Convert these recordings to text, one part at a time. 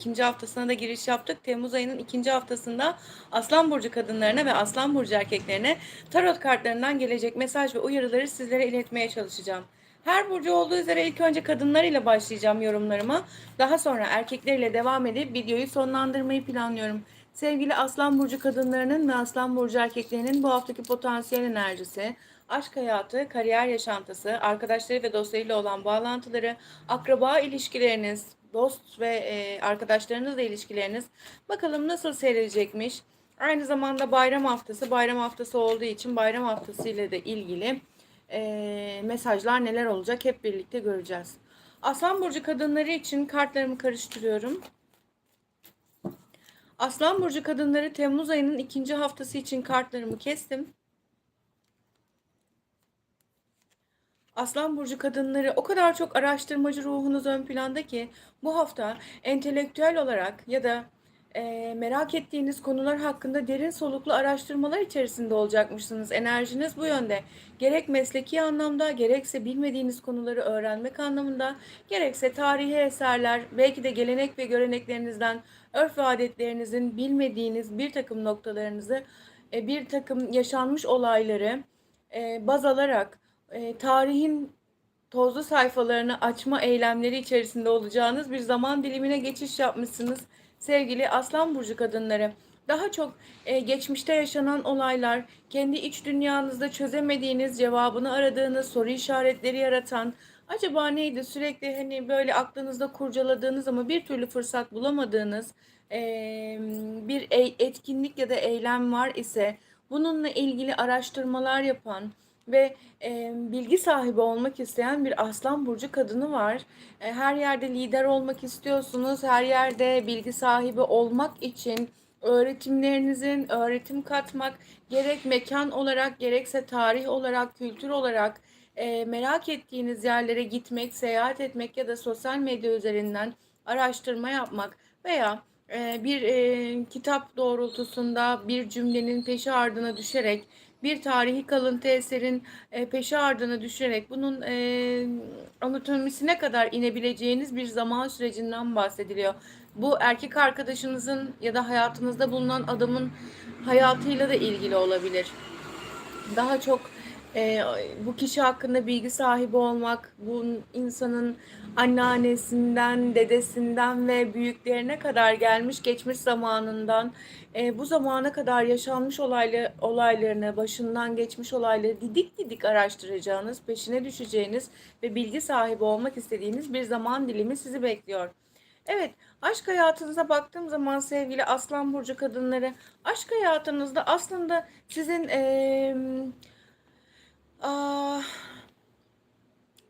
ikinci haftasına da giriş yaptık. Temmuz ayının ikinci haftasında Aslan Burcu kadınlarına ve Aslan Burcu erkeklerine tarot kartlarından gelecek mesaj ve uyarıları sizlere iletmeye çalışacağım. Her burcu olduğu üzere ilk önce kadınlar ile başlayacağım yorumlarıma. Daha sonra erkekler ile devam edip videoyu sonlandırmayı planlıyorum. Sevgili Aslan Burcu kadınlarının ve Aslan Burcu erkeklerinin bu haftaki potansiyel enerjisi, aşk hayatı, kariyer yaşantısı, arkadaşları ve dostlarıyla olan bağlantıları, akraba ilişkileriniz, dost ve e, arkadaşlarınızla ilişkileriniz bakalım nasıl seyredecekmiş. Aynı zamanda bayram haftası, bayram haftası olduğu için bayram haftası ile de ilgili e, mesajlar neler olacak hep birlikte göreceğiz. Aslan Burcu kadınları için kartlarımı karıştırıyorum. Aslan Burcu kadınları Temmuz ayının ikinci haftası için kartlarımı kestim. Aslan Burcu kadınları o kadar çok araştırmacı ruhunuz ön planda ki bu hafta entelektüel olarak ya da e, merak ettiğiniz konular hakkında derin soluklu araştırmalar içerisinde olacakmışsınız. Enerjiniz bu yönde. Gerek mesleki anlamda, gerekse bilmediğiniz konuları öğrenmek anlamında, gerekse tarihi eserler, belki de gelenek ve göreneklerinizden, örf ve adetlerinizin bilmediğiniz bir takım noktalarınızı, e, bir takım yaşanmış olayları e, baz alarak e, tarihin tozlu sayfalarını açma eylemleri içerisinde olacağınız bir zaman dilimine geçiş yapmışsınız sevgili Aslan Burcu kadınları. Daha çok e, geçmişte yaşanan olaylar, kendi iç dünyanızda çözemediğiniz, cevabını aradığınız, soru işaretleri yaratan, acaba neydi sürekli hani böyle aklınızda kurcaladığınız ama bir türlü fırsat bulamadığınız e, bir e, etkinlik ya da eylem var ise bununla ilgili araştırmalar yapan, ve e, bilgi sahibi olmak isteyen bir aslan burcu kadını var. E, her yerde lider olmak istiyorsunuz. Her yerde bilgi sahibi olmak için öğretimlerinizin öğretim katmak gerek mekan olarak gerekse tarih olarak kültür olarak e, merak ettiğiniz yerlere gitmek, seyahat etmek ya da sosyal medya üzerinden araştırma yapmak veya e, bir e, kitap doğrultusunda bir cümlenin peşi ardına düşerek bir tarihi kalıntı eserin e, peşi ardına düşerek bunun e, anatomisine kadar inebileceğiniz bir zaman sürecinden bahsediliyor. Bu erkek arkadaşınızın ya da hayatınızda bulunan adamın hayatıyla da ilgili olabilir. Daha çok e, bu kişi hakkında bilgi sahibi olmak, bu insanın anneannesinden, dedesinden ve büyüklerine kadar gelmiş geçmiş zamanından e, bu zamana kadar yaşanmış olaylı, olaylarını, başından geçmiş olayları didik didik araştıracağınız, peşine düşeceğiniz ve bilgi sahibi olmak istediğiniz bir zaman dilimi sizi bekliyor. Evet, aşk hayatınıza baktığım zaman sevgili Aslan Burcu kadınları, aşk hayatınızda aslında sizin... Ee, aa,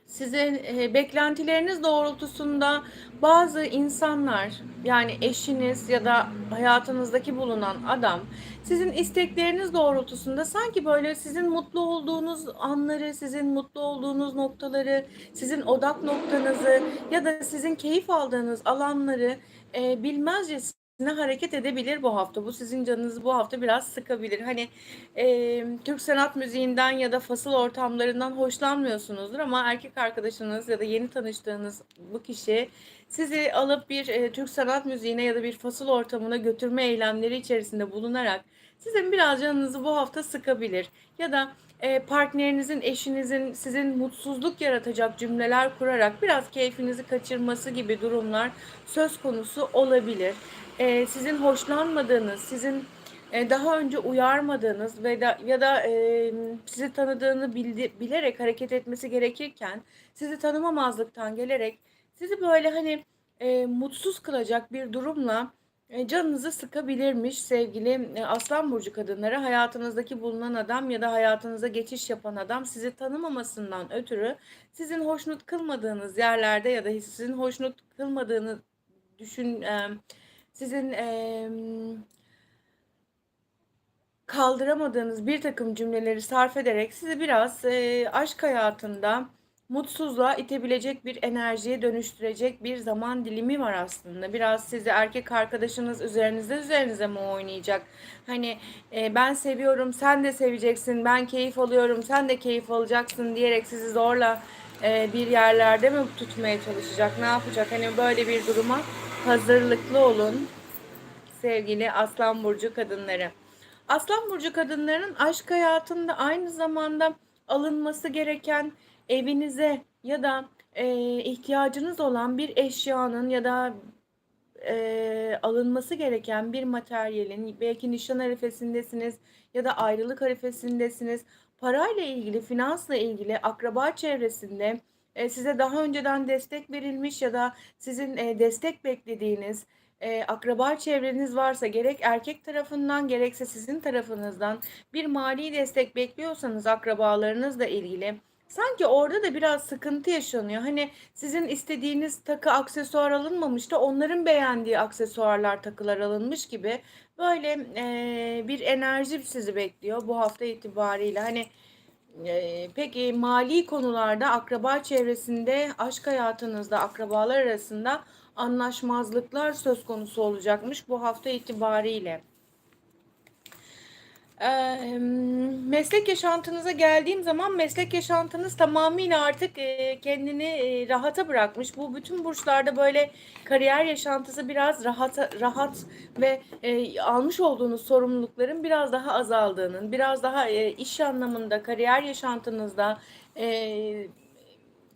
sizin e, beklentileriniz doğrultusunda bazı insanlar yani eşiniz ya da hayatınızdaki bulunan adam sizin istekleriniz doğrultusunda sanki böyle sizin mutlu olduğunuz anları, sizin mutlu olduğunuz noktaları, sizin odak noktanızı ya da sizin keyif aldığınız alanları e, bilmezcesine hareket edebilir bu hafta. Bu sizin canınızı bu hafta biraz sıkabilir. Hani e, Türk sanat müziğinden ya da fasıl ortamlarından hoşlanmıyorsunuzdur ama erkek arkadaşınız ya da yeni tanıştığınız bu kişi sizi alıp bir e, Türk sanat müziğine ya da bir fasıl ortamına götürme eylemleri içerisinde bulunarak sizin biraz canınızı bu hafta sıkabilir. Ya da e, partnerinizin, eşinizin sizin mutsuzluk yaratacak cümleler kurarak biraz keyfinizi kaçırması gibi durumlar söz konusu olabilir e, sizin hoşlanmadığınız, sizin e, daha önce uyarmadığınız ve da, ya da e, sizi tanıdığını bildi, bilerek hareket etmesi gerekirken sizi tanımamazlıktan gelerek sizi böyle hani e, mutsuz kılacak bir durumla e, canınızı sıkabilirmiş sevgili e, Aslan Burcu kadınları. Hayatınızdaki bulunan adam ya da hayatınıza geçiş yapan adam sizi tanımamasından ötürü sizin hoşnut kılmadığınız yerlerde ya da sizin hoşnut kılmadığını düşün e, sizin e, kaldıramadığınız bir takım cümleleri sarf ederek sizi biraz e, aşk hayatında mutsuzluğa itebilecek bir enerjiye dönüştürecek bir zaman dilimi var aslında. Biraz sizi erkek arkadaşınız üzerinize üzerinize mi oynayacak? Hani e, ben seviyorum, sen de seveceksin, ben keyif alıyorum, sen de keyif alacaksın diyerek sizi zorla e, bir yerlerde mi tutmaya çalışacak? Ne yapacak? Hani böyle bir duruma hazırlıklı olun sevgili Aslan Burcu kadınları. Aslan Burcu kadınlarının aşk hayatında aynı zamanda alınması gereken evinize ya da e, ihtiyacınız olan bir eşyanın ya da e, alınması gereken bir materyalin belki nişan arifesindesiniz ya da ayrılık arifesindesiniz. Parayla ilgili, finansla ilgili akraba çevresinde e, size daha önceden destek verilmiş ya da sizin e, destek beklediğiniz e, akraba çevreniz varsa gerek erkek tarafından gerekse sizin tarafınızdan bir mali destek bekliyorsanız akrabalarınızla ilgili sanki orada da biraz sıkıntı yaşanıyor. Hani sizin istediğiniz takı aksesuar alınmamış da onların beğendiği aksesuarlar takılar alınmış gibi böyle e, bir enerji sizi bekliyor bu hafta itibariyle. Hani e, peki mali konularda akraba çevresinde aşk hayatınızda akrabalar arasında anlaşmazlıklar söz konusu olacakmış bu hafta itibariyle. Eee, meslek yaşantınıza geldiğim zaman meslek yaşantınız tamamıyla artık e, kendini e, rahata bırakmış. Bu bütün burçlarda böyle kariyer yaşantısı biraz rahat rahat ve e, almış olduğunuz sorumlulukların biraz daha azaldığının, biraz daha e, iş anlamında kariyer yaşantınızda e,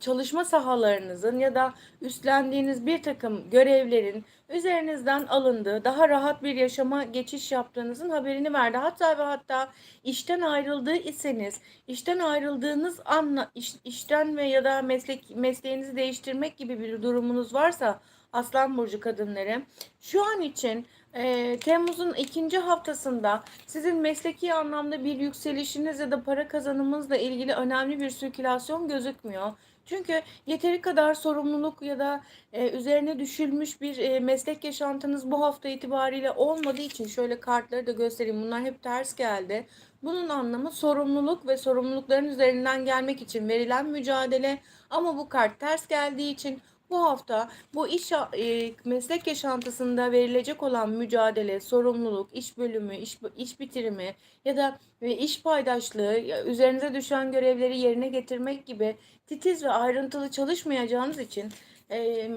çalışma sahalarınızın ya da üstlendiğiniz bir takım görevlerin üzerinizden alındığı, daha rahat bir yaşama geçiş yaptığınızın haberini verdi. Hatta ve hatta işten ayrıldığı iseniz, işten ayrıldığınız anla iş, işten ve ya da meslek mesleğinizi değiştirmek gibi bir durumunuz varsa Aslan burcu kadınları şu an için e, Temmuz'un ikinci haftasında sizin mesleki anlamda bir yükselişiniz ya da para kazanımınızla ilgili önemli bir sirkülasyon gözükmüyor. Çünkü yeteri kadar sorumluluk ya da e, üzerine düşülmüş bir e, meslek yaşantınız bu hafta itibariyle olmadığı için şöyle kartları da göstereyim. Bunlar hep ters geldi. Bunun anlamı sorumluluk ve sorumlulukların üzerinden gelmek için verilen mücadele ama bu kart ters geldiği için bu hafta bu iş e, meslek yaşantısında verilecek olan mücadele, sorumluluk, iş bölümü, iş, iş bitirimi ya da ve iş paydaşlığı, üzerinize düşen görevleri yerine getirmek gibi titiz ve ayrıntılı çalışmayacağınız için e,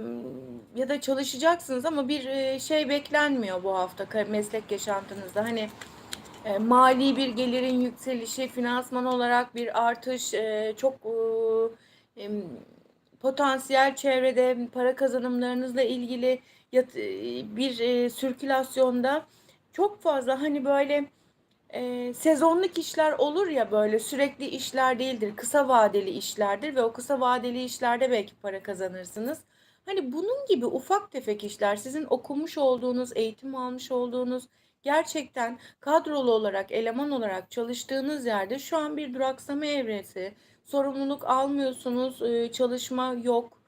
ya da çalışacaksınız ama bir e, şey beklenmiyor bu hafta meslek yaşantınızda. Hani e, mali bir gelirin yükselişi, finansman olarak bir artış, e, çok e, potansiyel çevrede para kazanımlarınızla ilgili yat, bir e, sirkülasyonda çok fazla hani böyle e, sezonluk işler olur ya böyle sürekli işler değildir. Kısa vadeli işlerdir ve o kısa vadeli işlerde belki para kazanırsınız. Hani bunun gibi ufak tefek işler sizin okumuş olduğunuz, eğitim almış olduğunuz, gerçekten kadrolu olarak, eleman olarak çalıştığınız yerde şu an bir duraksama evresi, sorumluluk almıyorsunuz, e, çalışma yok.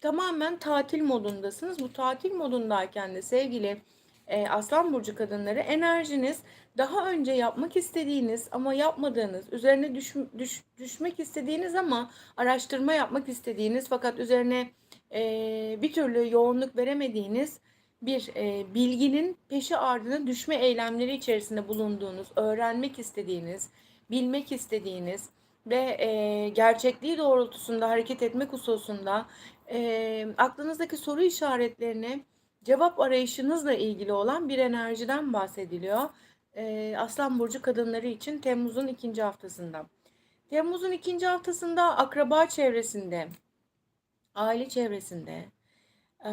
Tamamen tatil modundasınız. Bu tatil modundayken de sevgili e, Aslan Burcu kadınları enerjiniz daha önce yapmak istediğiniz ama yapmadığınız, üzerine düş, düş, düşmek istediğiniz ama araştırma yapmak istediğiniz fakat üzerine e, bir türlü yoğunluk veremediğiniz bir e, bilginin peşi ardına düşme eylemleri içerisinde bulunduğunuz, öğrenmek istediğiniz, bilmek istediğiniz ve e, gerçekliği doğrultusunda hareket etmek hususunda e, aklınızdaki soru işaretlerine cevap arayışınızla ilgili olan bir enerjiden bahsediliyor. E, Aslan Burcu kadınları için Temmuz'un ikinci haftasında. Temmuz'un ikinci haftasında akraba çevresinde, aile çevresinde, e,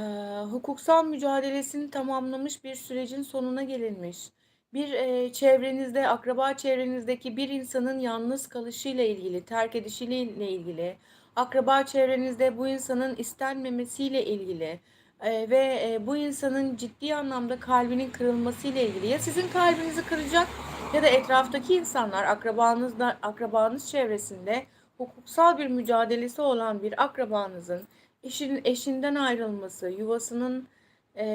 hukuksal mücadelesini tamamlamış bir sürecin sonuna gelinmiş bir e, çevrenizde, akraba çevrenizdeki bir insanın yalnız kalışıyla ilgili, terk edişiyle ilgili, akraba çevrenizde bu insanın istenmemesiyle ilgili e, ve e, bu insanın ciddi anlamda kalbinin kırılmasıyla ilgili ya sizin kalbinizi kıracak ya da etraftaki insanlar akrabanızda akrabanız çevresinde hukuksal bir mücadelesi olan bir akrabanızın eşin, eşinden ayrılması, yuvasının e,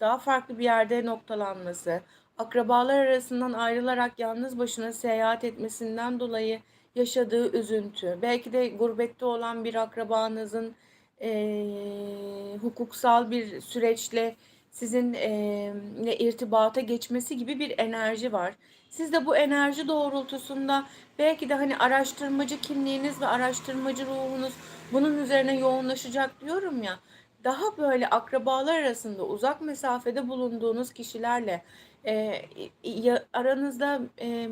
daha farklı bir yerde noktalanması, akrabalar arasından ayrılarak yalnız başına seyahat etmesinden dolayı yaşadığı üzüntü, belki de gurbette olan bir akrabanızın e, hukuksal bir süreçle sizin e, irtibata geçmesi gibi bir enerji var. Siz de bu enerji doğrultusunda belki de hani araştırmacı kimliğiniz ve araştırmacı ruhunuz bunun üzerine yoğunlaşacak diyorum ya. daha böyle akrabalar arasında uzak mesafede bulunduğunuz kişilerle e, ya- aranızda e,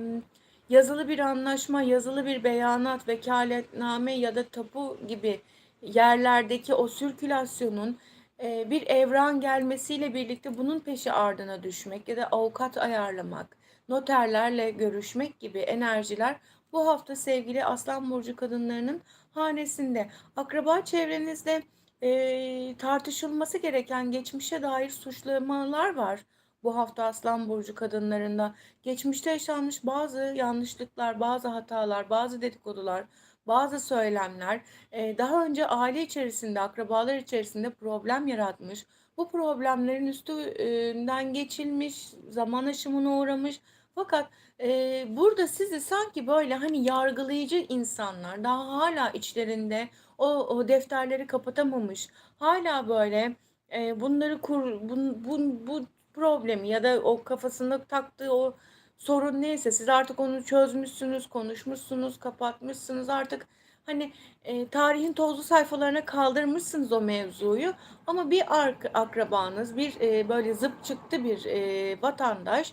yazılı bir anlaşma, yazılı bir beyanat, vekaletname ya da tapu gibi yerlerdeki o sirkülasyonun e, bir evran gelmesiyle birlikte bunun peşi ardına düşmek ya da avukat ayarlamak, noterlerle görüşmek gibi enerjiler bu hafta sevgili Aslan Burcu kadınlarının hanesinde. Akraba çevrenizde e, tartışılması gereken geçmişe dair suçlamalar var. Bu hafta Aslan Burcu kadınlarında geçmişte yaşanmış bazı yanlışlıklar, bazı hatalar, bazı dedikodular, bazı söylemler e, daha önce aile içerisinde, akrabalar içerisinde problem yaratmış. Bu problemlerin üstünden geçilmiş, zaman aşımına uğramış. Fakat e, burada sizi sanki böyle hani yargılayıcı insanlar daha hala içlerinde o, o defterleri kapatamamış. Hala böyle e, bunları kur, bun, bun, bu problemi ya da o kafasında taktığı o sorun neyse siz artık onu çözmüşsünüz, konuşmuşsunuz, kapatmışsınız. Artık hani e, tarihin tozlu sayfalarına kaldırmışsınız o mevzuyu. Ama bir ark, akrabanız, bir e, böyle zıp çıktı bir e, vatandaş,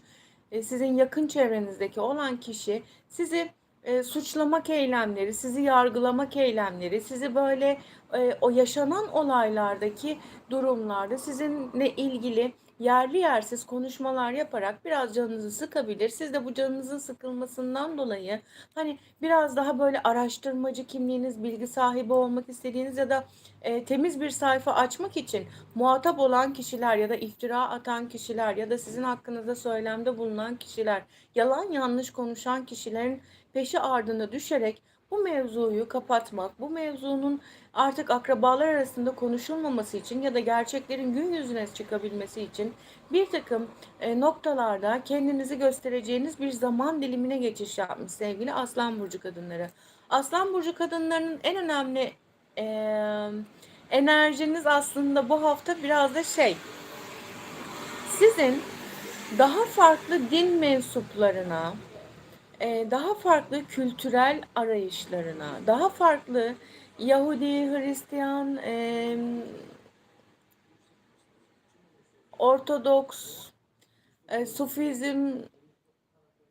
e, sizin yakın çevrenizdeki olan kişi sizi e, suçlamak eylemleri, sizi yargılamak eylemleri, sizi böyle e, o yaşanan olaylardaki durumlarda sizinle ilgili yerli yersiz konuşmalar yaparak biraz canınızı sıkabilir. Siz de bu canınızın sıkılmasından dolayı hani biraz daha böyle araştırmacı kimliğiniz, bilgi sahibi olmak istediğiniz ya da e, temiz bir sayfa açmak için muhatap olan kişiler ya da iftira atan kişiler ya da sizin hakkınızda söylemde bulunan kişiler, yalan yanlış konuşan kişilerin peşi ardına düşerek bu mevzuyu kapatmak, bu mevzunun artık akrabalar arasında konuşulmaması için ya da gerçeklerin gün yüzüne çıkabilmesi için bir takım e, noktalarda kendinizi göstereceğiniz bir zaman dilimine geçiş yapmış sevgili Aslan Burcu kadınları. Aslan Burcu kadınlarının en önemli e, enerjiniz aslında bu hafta biraz da şey, sizin daha farklı din mensuplarına, daha farklı kültürel arayışlarına, daha farklı Yahudi, Hristiyan, e, Ortodoks, e, Sufizm,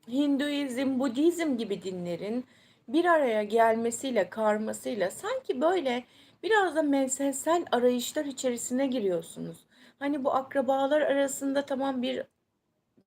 Hinduizm, Budizm gibi dinlerin bir araya gelmesiyle, karmasıyla sanki böyle biraz da mezhepsel arayışlar içerisine giriyorsunuz. Hani bu akrabalar arasında tamam bir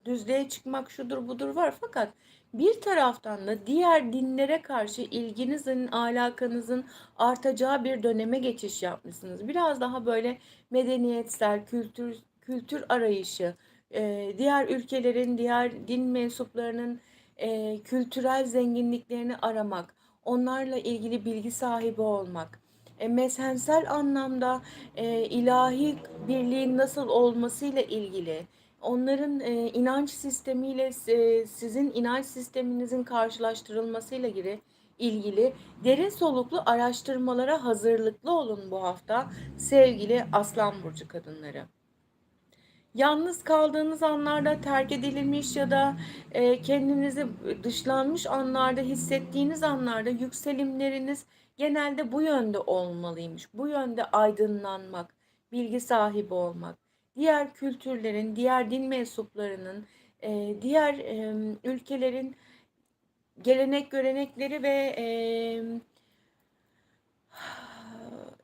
düzlüğe çıkmak şudur budur var fakat bir taraftan da diğer dinlere karşı ilginizin, alakanızın artacağı bir döneme geçiş yapmışsınız. Biraz daha böyle medeniyetsel, kültür kültür arayışı, e, diğer ülkelerin, diğer din mensuplarının e, kültürel zenginliklerini aramak, onlarla ilgili bilgi sahibi olmak, e, mezhensel anlamda ilahi birliğin nasıl olmasıyla ilgili, onların e, inanç sistemiyle e, sizin inanç sisteminizin karşılaştırılmasıyla ilgili ilgili derin soluklu araştırmalara hazırlıklı olun bu hafta sevgili Aslan burcu kadınları. Yalnız kaldığınız anlarda terk edilmiş ya da e, kendinizi dışlanmış anlarda hissettiğiniz anlarda yükselimleriniz genelde bu yönde olmalıymış. Bu yönde aydınlanmak, bilgi sahibi olmak diğer kültürlerin, diğer din mensuplarının, e, diğer ülkelerin gelenek görenekleri ve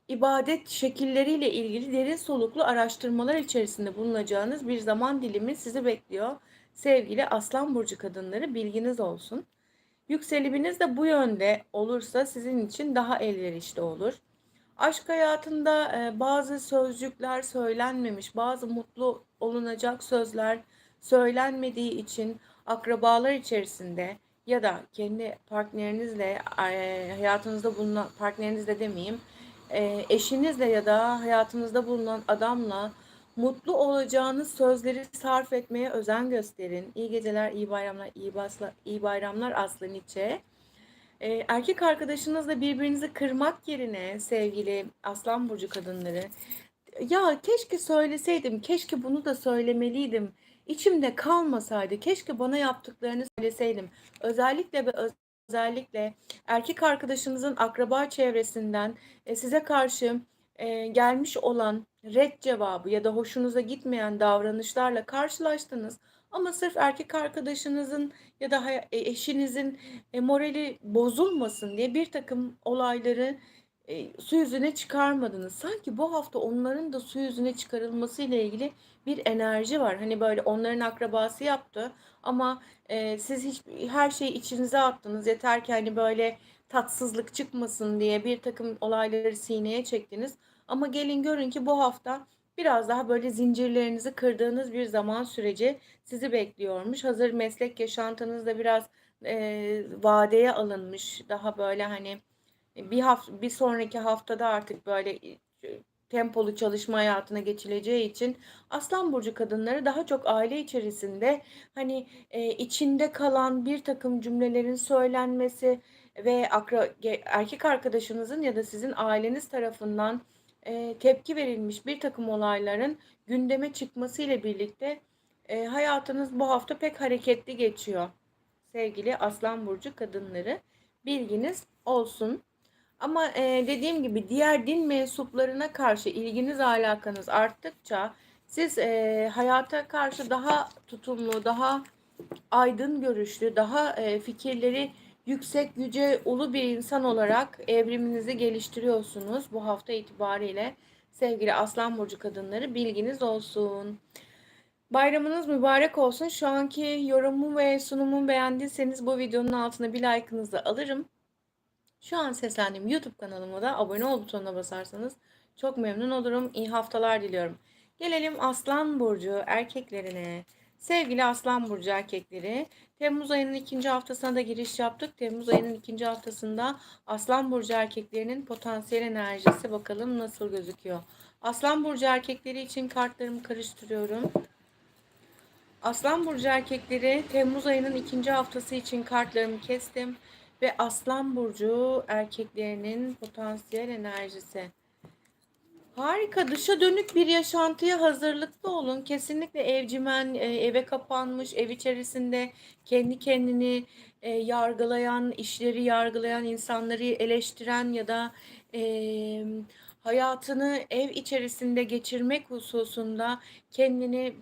ibadet şekilleriyle ilgili derin soluklu araştırmalar içerisinde bulunacağınız bir zaman dilimi sizi bekliyor. Sevgili Aslan Burcu kadınları bilginiz olsun. Yükseliminiz de bu yönde olursa sizin için daha elverişli olur. Aşk hayatında bazı sözcükler söylenmemiş, bazı mutlu olunacak sözler söylenmediği için akrabalar içerisinde ya da kendi partnerinizle hayatınızda bulunan partnerinizle demeyeyim eşinizle ya da hayatınızda bulunan adamla mutlu olacağınız sözleri sarf etmeye özen gösterin. İyi geceler, iyi bayramlar, iyi, basla, iyi bayramlar Aslı Nietzsche. Ee, erkek arkadaşınızla birbirinizi kırmak yerine sevgili Aslan Burcu kadınları ya keşke söyleseydim, keşke bunu da söylemeliydim. İçimde kalmasaydı, keşke bana yaptıklarını söyleseydim. Özellikle ve özellikle erkek arkadaşınızın akraba çevresinden e, size karşı e, gelmiş olan red cevabı ya da hoşunuza gitmeyen davranışlarla karşılaştınız ama sırf erkek arkadaşınızın ya da e, eşinizin e, morali bozulmasın diye bir takım olayları e, su yüzüne çıkarmadınız. Sanki bu hafta onların da su yüzüne çıkarılması ile ilgili bir enerji var. Hani böyle onların akrabası yaptı ama siz hiç her şeyi içinize attınız. Yeter ki hani böyle tatsızlık çıkmasın diye bir takım olayları sineye çektiniz. Ama gelin görün ki bu hafta biraz daha böyle zincirlerinizi kırdığınız bir zaman süreci sizi bekliyormuş. Hazır meslek yaşantınızda biraz e, vadeye alınmış. Daha böyle hani bir hafta bir sonraki haftada artık böyle e, tempolu çalışma hayatına geçileceği için Aslan burcu kadınları daha çok aile içerisinde hani e, içinde kalan bir takım cümlelerin söylenmesi ve akra, erkek arkadaşınızın ya da sizin aileniz tarafından e, tepki verilmiş bir takım olayların gündeme çıkması ile birlikte e, hayatınız bu hafta pek hareketli geçiyor. Sevgili Aslan burcu kadınları bilginiz olsun. Ama e, dediğim gibi diğer din mensuplarına karşı ilginiz alakanız arttıkça siz e, hayata karşı daha tutumlu, daha aydın görüşlü, daha e, fikirleri yüksek, yüce, ulu bir insan olarak evriminizi geliştiriyorsunuz bu hafta itibariyle. Sevgili Aslan Burcu kadınları bilginiz olsun. Bayramınız mübarek olsun. Şu anki yorumu ve sunumu beğendiyseniz bu videonun altına bir like'ınızı alırım. Şu an seslendiğim YouTube kanalıma da abone ol butonuna basarsanız çok memnun olurum. İyi haftalar diliyorum. Gelelim Aslan Burcu erkeklerine. Sevgili Aslan Burcu erkekleri, Temmuz ayının ikinci haftasına da giriş yaptık. Temmuz ayının ikinci haftasında Aslan Burcu erkeklerinin potansiyel enerjisi bakalım nasıl gözüküyor. Aslan Burcu erkekleri için kartlarımı karıştırıyorum. Aslan Burcu erkekleri Temmuz ayının ikinci haftası için kartlarımı kestim ve Aslan Burcu erkeklerinin potansiyel enerjisi. Harika. Dışa dönük bir yaşantıya hazırlıklı olun. Kesinlikle evcimen, e, eve kapanmış, ev içerisinde kendi kendini e, yargılayan, işleri yargılayan, insanları eleştiren ya da e, hayatını ev içerisinde geçirmek hususunda kendini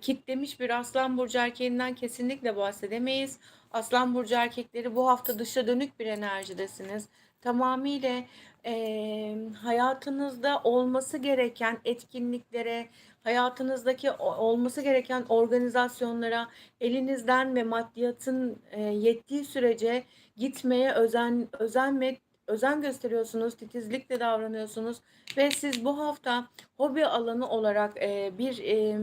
kitlemiş bir Aslan Burcu erkeğinden kesinlikle bahsedemeyiz. Aslan Burcu erkekleri bu hafta dışa dönük bir enerjidesiniz. Tamamıyla e, hayatınızda olması gereken etkinliklere, hayatınızdaki olması gereken organizasyonlara elinizden ve maddiyatın e, yettiği sürece gitmeye özen özen ve özen gösteriyorsunuz, titizlikle davranıyorsunuz ve siz bu hafta hobi alanı olarak e, bir e,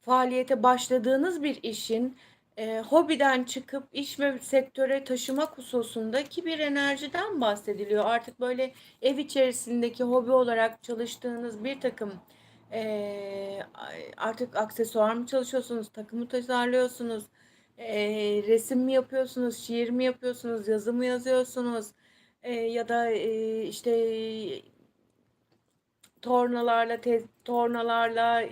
faaliyete başladığınız bir işin e, hobiden çıkıp iş ve sektöre taşımak hususundaki bir enerjiden bahsediliyor. Artık böyle ev içerisindeki hobi olarak çalıştığınız bir takım e, artık aksesuar mı çalışıyorsunuz, takımı tasarlıyorsunuz, e, resim mi yapıyorsunuz, şiir mi yapıyorsunuz, yazı mı yazıyorsunuz e, ya da e, işte tornalarla, te, tornalarla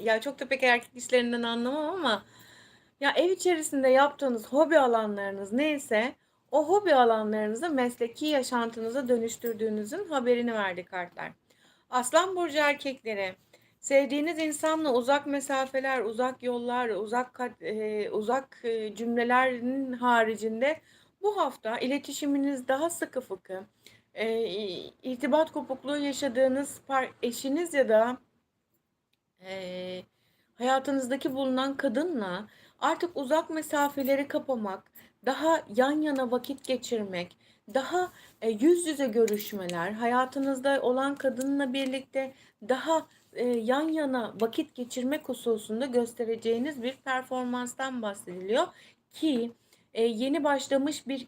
ya çok da pek erkek işlerinden anlamam ama ya ev içerisinde yaptığınız hobi alanlarınız neyse o hobi alanlarınızı mesleki yaşantınıza dönüştürdüğünüzün haberini verdi kartlar. Aslan burcu erkekleri sevdiğiniz insanla uzak mesafeler, uzak yollar, uzak e, uzak e, cümlelerin haricinde bu hafta iletişiminiz daha sıkı fıkı, e, irtibat kopukluğu yaşadığınız eşiniz ya da hayatınızdaki bulunan kadınla artık uzak mesafeleri kapamak, daha yan yana vakit geçirmek, daha e, yüz yüze görüşmeler, hayatınızda olan kadınla birlikte daha e, yan yana vakit geçirmek hususunda göstereceğiniz bir performanstan bahsediliyor ki e, yeni başlamış bir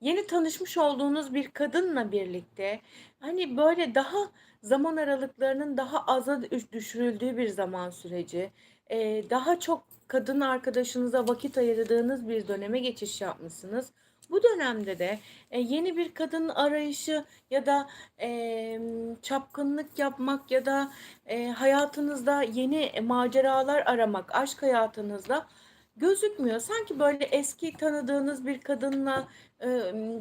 yeni tanışmış olduğunuz bir kadınla birlikte hani böyle daha zaman aralıklarının daha aza düşürüldüğü bir zaman süreci, e, daha çok kadın arkadaşınıza vakit ayırdığınız bir döneme geçiş yapmışsınız. Bu dönemde de e, yeni bir kadın arayışı ya da e, çapkınlık yapmak ya da e, hayatınızda yeni maceralar aramak, aşk hayatınızda gözükmüyor. Sanki böyle eski tanıdığınız bir kadınla e,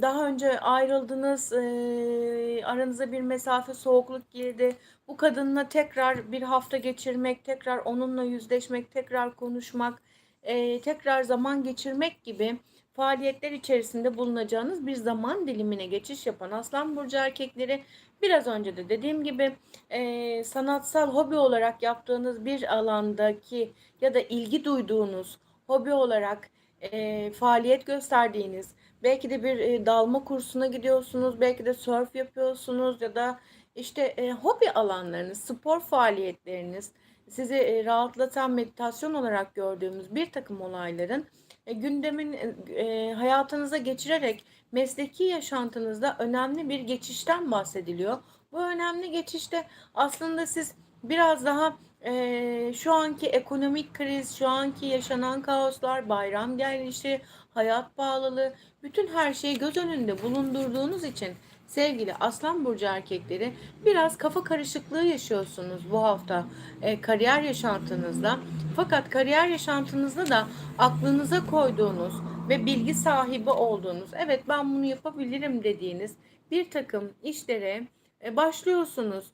daha önce ayrıldınız, e, aranıza bir mesafe, soğukluk girdi. Bu kadınla tekrar bir hafta geçirmek, tekrar onunla yüzleşmek, tekrar konuşmak, e, tekrar zaman geçirmek gibi faaliyetler içerisinde bulunacağınız bir zaman dilimine geçiş yapan Aslan Burcu erkekleri biraz önce de dediğim gibi e, sanatsal hobi olarak yaptığınız bir alandaki ya da ilgi duyduğunuz hobi olarak e, faaliyet gösterdiğiniz belki de bir e, dalma kursuna gidiyorsunuz belki de surf yapıyorsunuz ya da işte e, hobi alanlarınız spor faaliyetleriniz sizi e, rahatlatan meditasyon olarak gördüğümüz bir takım olayların e, gündemin e, hayatınıza geçirerek mesleki yaşantınızda önemli bir geçişten bahsediliyor. Bu önemli geçişte aslında siz biraz daha e, şu anki ekonomik kriz, şu anki yaşanan kaoslar, bayram gelişi, hayat pahalılığı, bütün her şeyi göz önünde bulundurduğunuz için sevgili Aslan Burcu erkekleri biraz kafa karışıklığı yaşıyorsunuz bu hafta e, kariyer yaşantınızda. Fakat kariyer yaşantınızda da aklınıza koyduğunuz ve bilgi sahibi olduğunuz, evet ben bunu yapabilirim dediğiniz bir takım işlere başlıyorsunuz.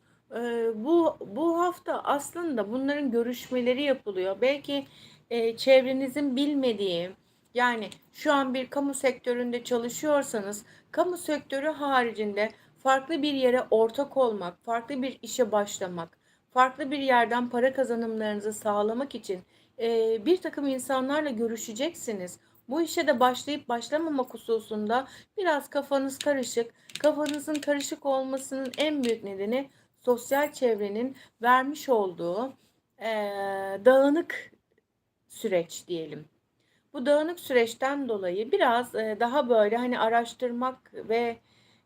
Bu bu hafta aslında bunların görüşmeleri yapılıyor. Belki e, çevrenizin bilmediği yani şu an bir kamu sektöründe çalışıyorsanız kamu sektörü haricinde farklı bir yere ortak olmak, farklı bir işe başlamak, farklı bir yerden para kazanımlarınızı sağlamak için e, bir takım insanlarla görüşeceksiniz. Bu işe de başlayıp başlamamak hususunda biraz kafanız karışık. Kafanızın karışık olmasının en büyük nedeni sosyal çevrenin vermiş olduğu e, dağınık süreç diyelim. Bu dağınık süreçten dolayı biraz e, daha böyle hani araştırmak ve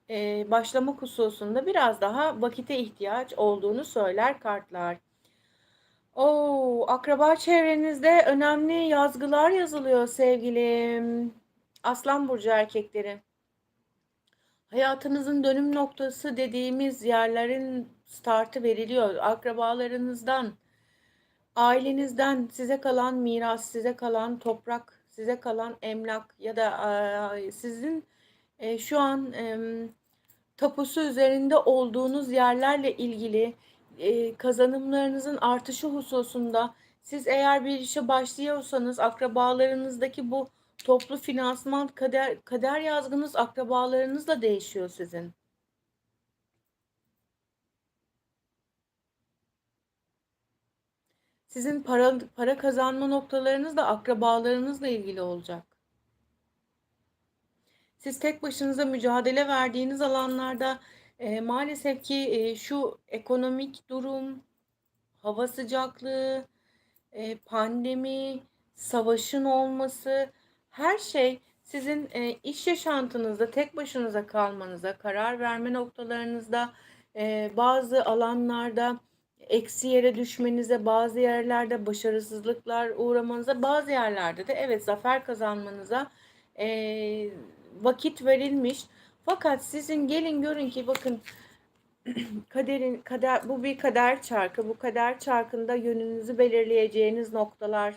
e, başlamak hususunda biraz daha vakite ihtiyaç olduğunu söyler kartlar. Oo, akraba çevrenizde önemli yazgılar yazılıyor sevgilim. Aslan burcu erkekleri. Hayatınızın dönüm noktası dediğimiz yerlerin startı veriliyor. Akrabalarınızdan, ailenizden size kalan miras, size kalan toprak, size kalan emlak ya da e, sizin e, şu an tapusu üzerinde olduğunuz yerlerle ilgili e, kazanımlarınızın artışı hususunda siz eğer bir işe başlıyorsanız akrabalarınızdaki bu toplu finansman kader, kader yazgınız akrabalarınızla değişiyor sizin. Sizin para, para kazanma noktalarınız da akrabalarınızla ilgili olacak. Siz tek başınıza mücadele verdiğiniz alanlarda e, maalesef ki e, şu ekonomik durum, hava sıcaklığı, e, pandemi, savaşın olması, her şey sizin e, iş yaşantınızda tek başınıza kalmanıza, karar verme noktalarınızda, e, bazı alanlarda eksi yere düşmenize, bazı yerlerde başarısızlıklar uğramanıza, bazı yerlerde de evet zafer kazanmanıza e, vakit verilmiş. Fakat sizin gelin görün ki bakın kaderin kader bu bir kader çarkı. Bu kader çarkında yönünüzü belirleyeceğiniz noktalar,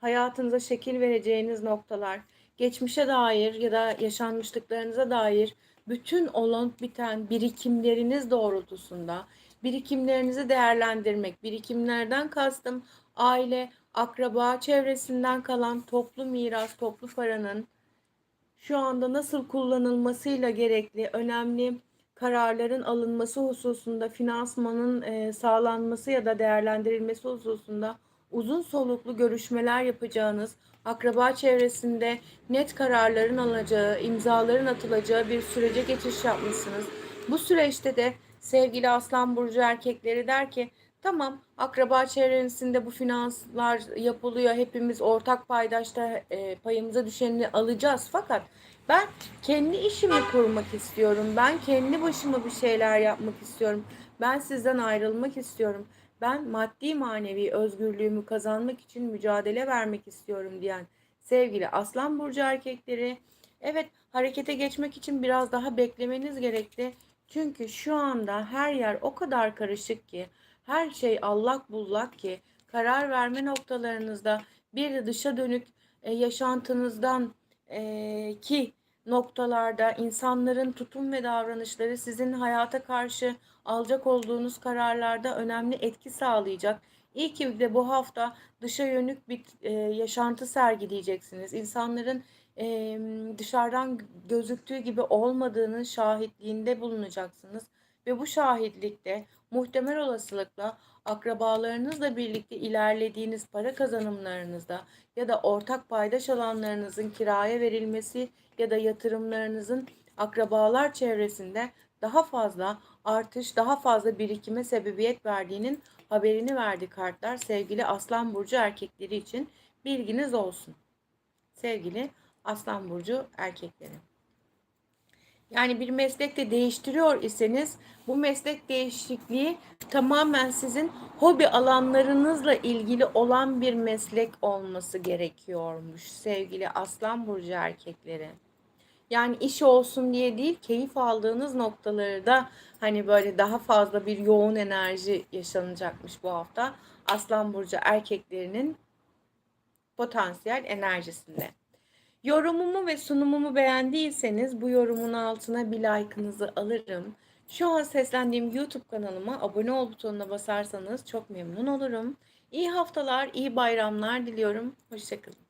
hayatınıza şekil vereceğiniz noktalar, geçmişe dair ya da yaşanmışlıklarınıza dair bütün olan biten birikimleriniz doğrultusunda birikimlerinizi değerlendirmek. Birikimlerden kastım aile, akraba çevresinden kalan toplu miras, toplu paranın şu anda nasıl kullanılmasıyla gerekli önemli kararların alınması hususunda finansmanın e, sağlanması ya da değerlendirilmesi hususunda uzun soluklu görüşmeler yapacağınız, akraba çevresinde net kararların alacağı, imzaların atılacağı bir sürece geçiş yapmışsınız. Bu süreçte de sevgili Aslan Burcu erkekleri der ki tamam akraba çevresinde bu finanslar yapılıyor. Hepimiz ortak paydaşta e, payımıza düşeni alacağız. Fakat ben kendi işimi kurmak istiyorum. Ben kendi başıma bir şeyler yapmak istiyorum. Ben sizden ayrılmak istiyorum. Ben maddi manevi özgürlüğümü kazanmak için mücadele vermek istiyorum diyen sevgili Aslan Burcu erkekleri evet harekete geçmek için biraz daha beklemeniz gerekli. Çünkü şu anda her yer o kadar karışık ki, her şey allak bullak ki karar verme noktalarınızda bir dışa dönük e, yaşantınızdan e, ki noktalarda insanların tutum ve davranışları sizin hayata karşı alacak olduğunuz kararlarda önemli etki sağlayacak. İyi ki de bu hafta dışa yönük bir e, yaşantı sergileyeceksiniz. İnsanların e, dışarıdan gözüktüğü gibi olmadığının şahitliğinde bulunacaksınız. Ve bu şahitlikte muhtemel olasılıkla akrabalarınızla birlikte ilerlediğiniz para kazanımlarınızda ya da ortak paydaş alanlarınızın kiraya verilmesi ya da yatırımlarınızın akrabalar çevresinde daha fazla artış, daha fazla birikime sebebiyet verdiğinin haberini verdi kartlar sevgili Aslan Burcu erkekleri için bilginiz olsun. Sevgili Aslan Burcu erkekleri. Yani bir meslekte değiştiriyor iseniz bu meslek değişikliği tamamen sizin hobi alanlarınızla ilgili olan bir meslek olması gerekiyormuş sevgili Aslan Burcu erkekleri. Yani iş olsun diye değil, keyif aldığınız noktaları da hani böyle daha fazla bir yoğun enerji yaşanacakmış bu hafta. Aslan Burcu erkeklerinin potansiyel enerjisinde. Yorumumu ve sunumumu beğendiyseniz bu yorumun altına bir like'ınızı alırım. Şu an seslendiğim YouTube kanalıma abone ol butonuna basarsanız çok memnun olurum. İyi haftalar, iyi bayramlar diliyorum. Hoşçakalın.